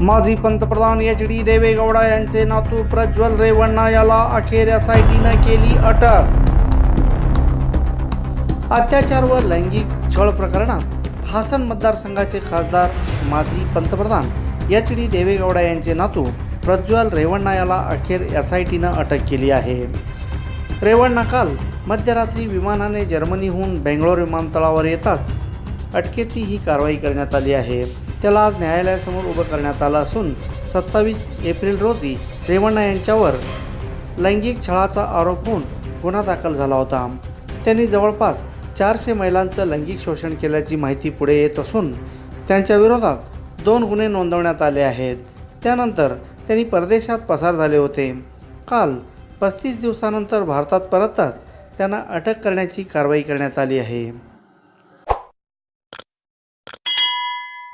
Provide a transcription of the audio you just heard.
माजी पंतप्रधान H D Deve Gowda यांचे नातू प्रज्वल रेवण्णा याला अखेर एस आय टीनं केली अटक. अत्याचार व लैंगिक छळ प्रकरणात हासन मतदारसंघाचे खासदार माजी पंतप्रधान एच डी देवेगौडा यांचे नातू प्रज्वल रेवण्णा याला अखेर एस आय टीनं अटक केली आहे. रेवण्णा काल मध्यरात्री विमानाने जर्मनीहून बेंगलोर विमानतळावर येताच अटकेची ही कारवाई करण्यात आली आहे. त्याला आज न्यायालयासमोर उभं करण्यात आलं असून सत्तावीस एप्रिल रोजी रेवण्णा यांच्यावर लैंगिक छळाचा आरोप होऊन गुन्हा दाखल झाला होता. त्यांनी जवळपास चारशे महिलांचं लैंगिक शोषण केल्याची माहिती पुढे येत असून त्यांच्या विरोधात दोन गुन्हे नोंदवण्यात आले आहेत. त्यानंतर त्यांनी परदेशात पसार झाले होते. काल पस्तीस दिवसानंतर भारतात परतताच त्यांना अटक करण्याची कारवाई करण्यात आली आहे.